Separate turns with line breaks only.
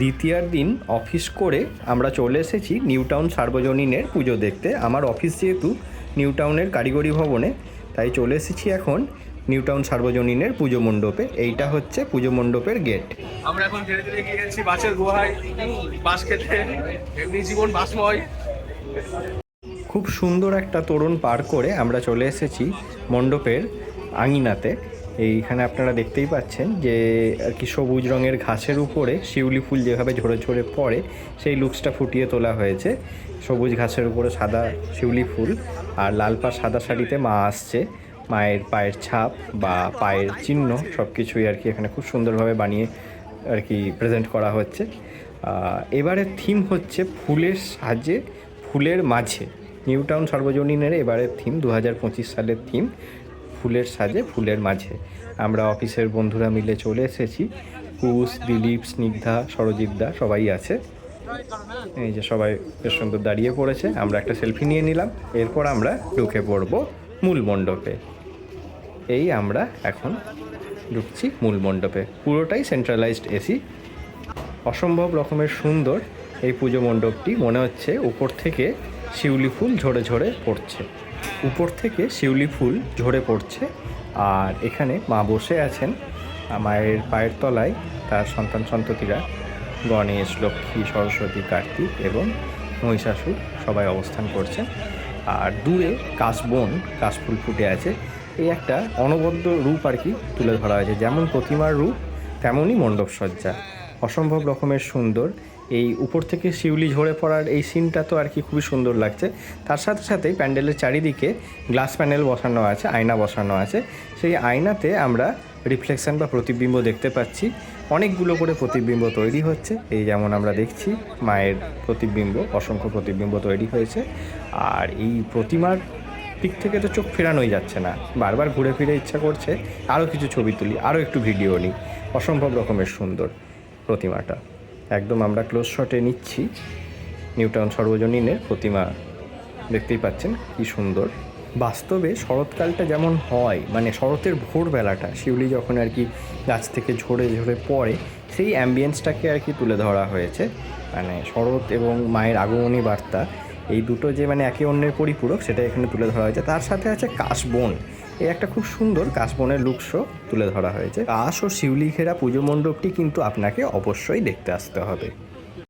দ্বিতীয়ার দিন অফিস করে আমরা চলে এসেছি নিউ টাউন সার্বজনীনের পুজো দেখতে। আমার অফিস যেহেতু নিউ টাউনের কারিগরি ভবনে তাই চলে এসেছি এখন নিউ টাউন সার্বজনীনের পুজো মণ্ডপে। এইটা হচ্ছে পুজো মণ্ডপের গেট।
আমরা এখন ধীরে ধীরে গিয়ে গেছি বাসের গুহায়। বাস খেতে এমনি জীবন বাসময়
খুব সুন্দর একটা তোরণ পার করে আমরা চলে এসেছি মণ্ডপের আঙিনাতে। এইখানে আপনারা দেখতেই পাচ্ছেন যে আর কি সবুজ রঙের ঘাসের উপরে শিউলি ফুল যেভাবে ঝরে ঝরে পড়ে, সেই লুকসটা ফুটিয়ে তোলা হয়েছে। সবুজ ঘাসের উপরে সাদা শিউলি ফুল আর লাল পা সাদা শাড়িতে মা আসছে। মায়ের পায়ের ছাপ বা পায়ের চিহ্ন সব কিছুই আর কি এখানে খুব সুন্দরভাবে বানিয়ে আর কি প্রেজেন্ট করা হচ্ছে। এবারের থিম হচ্ছে ফুলের সাজে, ফুলের মাঝে। নিউ টাউন সর্বজনীনের এবারের থিম দু সালের থিম ফুলের সাজে, ফুলের মাঝে। আমরা অফিসের বন্ধুরা মিলে চলে এসেছি। কুশ, দিলীপ, স্নিগ্ধা, সরজিৎ দা সবাই আছে। এই যে সবাই বেশ সুন্দর দাঁড়িয়ে পড়েছে। আমরা একটা সেলফি নিয়ে নিলাম। এরপর আমরা ঢুকে পড়ব মূল মণ্ডপে। এই আমরা এখন ঢুকছি মূল মণ্ডপে। পুরোটাই সেন্ট্রালাইজড এসি অসম্ভব রকমের সুন্দর এই পুজো মণ্ডপটি। মনে হচ্ছে উপর থেকে শিউলি ফুল ঝরে ঝরে পড়ছে। উপর থেকে শিউলি ফুল ঝরে পড়ছে। আর এখানে মা বসে আছেন। মায়ের পায়ের তলায় তার সন্তান সন্ততিরা, গণেশ, লক্ষ্মী, সরস্বতী, কার্তিক এবং মহিষাসুর সবাই অবস্থান করছেন। আর দূরে কাশবন কাশফুল ফুটে আছে। এই একটা অনবদ্য রূপ আর কি তুলে ধরা হয়েছে। যেমন প্রতিমার রূপ, তেমনই মণ্ডপসজ্জা। অসম্ভব রকমের সুন্দর এই উপর থেকে শিউলি ঝরে পড়ার এই সিনটা তো আর কি খুবই সুন্দর লাগছে। তার সাথে সাথেই প্যান্ডেলের চারিদিকে গ্লাস প্যানেল বসানো আছে, আয়না বসানো আছে। সেই আয়নাতে আমরা রিফ্লেকশন বা প্রতিবিম্ব দেখতে পাচ্ছি। অনেকগুলো করে প্রতিবিম্ব তৈরি হচ্ছে। এই যেমন আমরা দেখছি, মায়ের প্রতিবিম্ব, অসংখ্য প্রতিবিম্ব তৈরি হয়েছে। আর এই প্রতিমার দিক থেকে তো চোখ ফেরানোই যাচ্ছে না। বারবার ঘুরে ফিরে ইচ্ছা করছে আরও কিছু ছবি তুলি, আরও একটু ভিডিও নিই। অসম্ভব রকমের সুন্দর প্রতিমাটা। একদম আমরা ক্লোজ শটে নিচ্ছি। নিউটাউন সর্বজনীনের প্রতিমা দেখতেই পাচ্ছেন, কি সুন্দর। বাস্তবে শরৎকালটা যেমন হয় মানে শরতের ভোরবেলাটা, শিউলি যখন আর কি গাছ থেকে ঝরে ঝরে পড়ে, সেই অ্যাম্বিয়েন্সটাকে আর কি তুলে ধরা হয়েছে। মানে শরৎ এবং মায়ের আগমনী বার্তা এই দুটো যে মানে একে অন্যের পরিপূরক সেটা এখানে তুলে ধরা হয়েছে। তার সাথে আছে কাশবন। এই একটা খুব সুন্দর কাশবনের লুকশো তুলে ধরা হয়েছে। কাশ ও শিউলি ঘেরা পুজো মণ্ডপটি কিন্তু আপনাকে অবশ্যই দেখতে আসতে হবে।